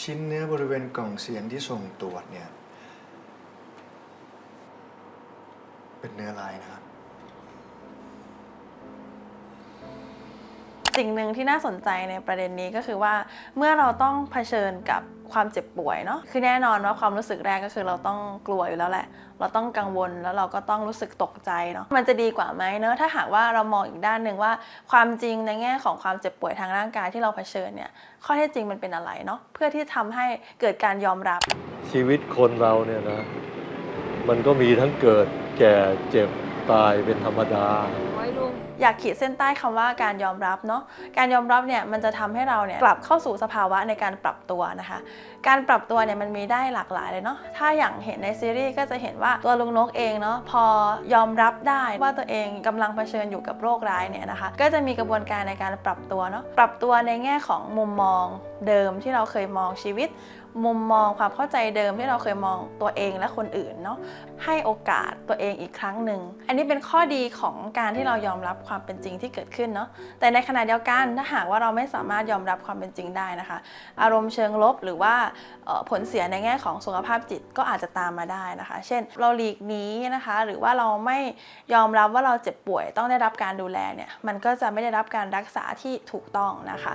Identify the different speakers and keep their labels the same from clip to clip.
Speaker 1: ชิ้นเนื้อบริเวณกล่องเสียงที่ส่งตรวจเนี่ย เป็นเนื้อลายนะครับ
Speaker 2: สิ่งหนึ่งที่น่าสนใจในประเด็นนี้ก็คือว่า เมื่อเราต้องเผชิญกับความเจ็บป่วยเนาะคือแน่นอนว่าความรู้สึกแรกก็คือเราต้องกลัวอยู่แล้วแหละ เราต้องกังวลแล้วเราก็ต้องรู้สึกตกใจเนาะมันจะดีกว่าไหมเนอะถ้าหากว่าเรามองอีกด้านหนึ่งว่า ความจริงในแง่ของความเจ็บป่วยทางร่างกายที่เราเผชิญเนี่ยข้อเท็จจริงมันเป็นอะไรเนาะเพื่อที่ทำให้เกิดการยอมรับ
Speaker 3: ชีวิตคนเราเนี่ยนะมันก็มีทั้งเกิดแก่เจ็บ ตายเป็นธรรมดา
Speaker 2: อยากขีดเส้นใต้คำว่าการยอมรับเนาะการยอมรับเนี่ยมันจะทำให้เราเนี่ยกลับเข้าสู่สภาวะในการปรับตัวนะคะ การปรับตัวเนี่ยมันมีได้หลากหลายเลยเนาะถ้าอย่างเห็นในซีรีส์ก็จะเห็นว่าตัวลุงนกเองเนาะพอยอมรับได้ว่าตัวเองกำลังเผชิญอยู่กับโรคร้ายเนี่ยนะคะ ก็จะมีกระบวนการในการปรับตัวเนาะปรับตัวในแง่ของมุมมองเดิมที่เราเคยมองชีวิต มุมมองความเข้าใจเดิมที่เราเคยมองตัวเองและคนอื่นเนาะให้โอกาสตัวเองอีกครั้งหนึ่งอันนี้เป็นข้อดีของการที่เรายอมรับความเป็นจริงที่เกิดขึ้นเนาะแต่ในขณะเดียวกันถ้าหากว่าเราไม่สามารถยอมรับความเป็นจริงได้นะคะ อารมณ์เชิงลบหรือว่าผลเสียในแง่ของสุขภาพจิตก็อาจจะตามมาได้นะคะ เช่น เราหลีกหนีนะคะ หรือว่าเราไม่ยอมรับว่าเราเจ็บป่วยต้องได้รับการดูแลเนี่ยมันก็จะไม่ได้รับการรักษาที่ถูกต้องนะคะ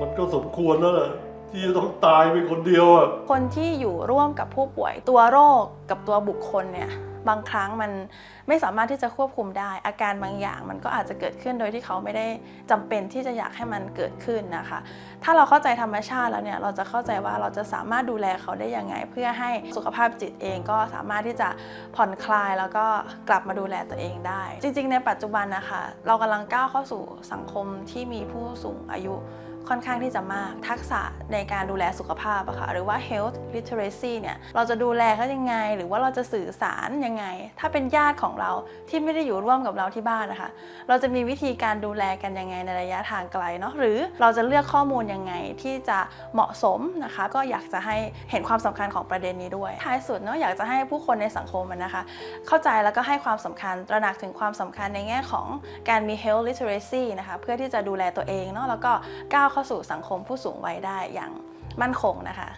Speaker 3: มันก็สมควรแล้วแหละ ที่จะต้องตายไปคนเดียวอะ
Speaker 2: คนที่อยู่ร่วมกับผู้ป่วยตัวโรคกับตัวบุคคลเนี่ยบางครั้งมันไม่สามารถที่จะควบคุมได้ อาการบางอย่างมันก็อาจจะเกิดขึ้นโดยที่เขาไม่ได้จำเป็นที่จะอยากให้มันเกิดขึ้นนะคะ ถ้าเราเข้าใจธรรมชาติแล้วเนี่ยเราจะเข้าใจว่าเราจะสามารถดูแลเขาได้ยังไง เพื่อให้สุขภาพจิตเองก็สามารถที่จะผ่อนคลายแล้วก็กลับมาดูแลตัวเองได้ จริง ๆ ในปัจจุบันนะคะเรากำลังก้าวเข้าสู่สังคมที่มีผู้สูงอายุ ค่อนข้างที่จะมาก ทักษะในการดูแลสุขภาพอะค่ะหรือว่า health literacy เนี่ยเราจะดูแลเขายังไง หรือว่าเราจะสื่อสารยังไง ถ้าเป็นญาติของเราที่ไม่ได้อยู่ร่วมกับเราที่บ้านนะคะ เราจะมีวิธีการดูแลกันยังไงในระยะทางไกลเนาะหรือเราจะเลือกข้อมูลยังไงที่จะเหมาะสมนะคะ ก็อยากจะให้เห็นความสำคัญของประเด็นนี้ด้วยท้ายสุดเนาะอยากจะให้ผู้คนในสังคมนะคะ เข้าใจแล้วก็ให้ความสำคัญตระหนักถึงความสำคัญในแง่ของการมี health literacy นะคะเพื่อที่จะดูแลตัวเองเนาะแล้วก็ก้าวาวเข้าสู่สังคมผู้สูงวัยได้อย่างมั่นคงนะคะ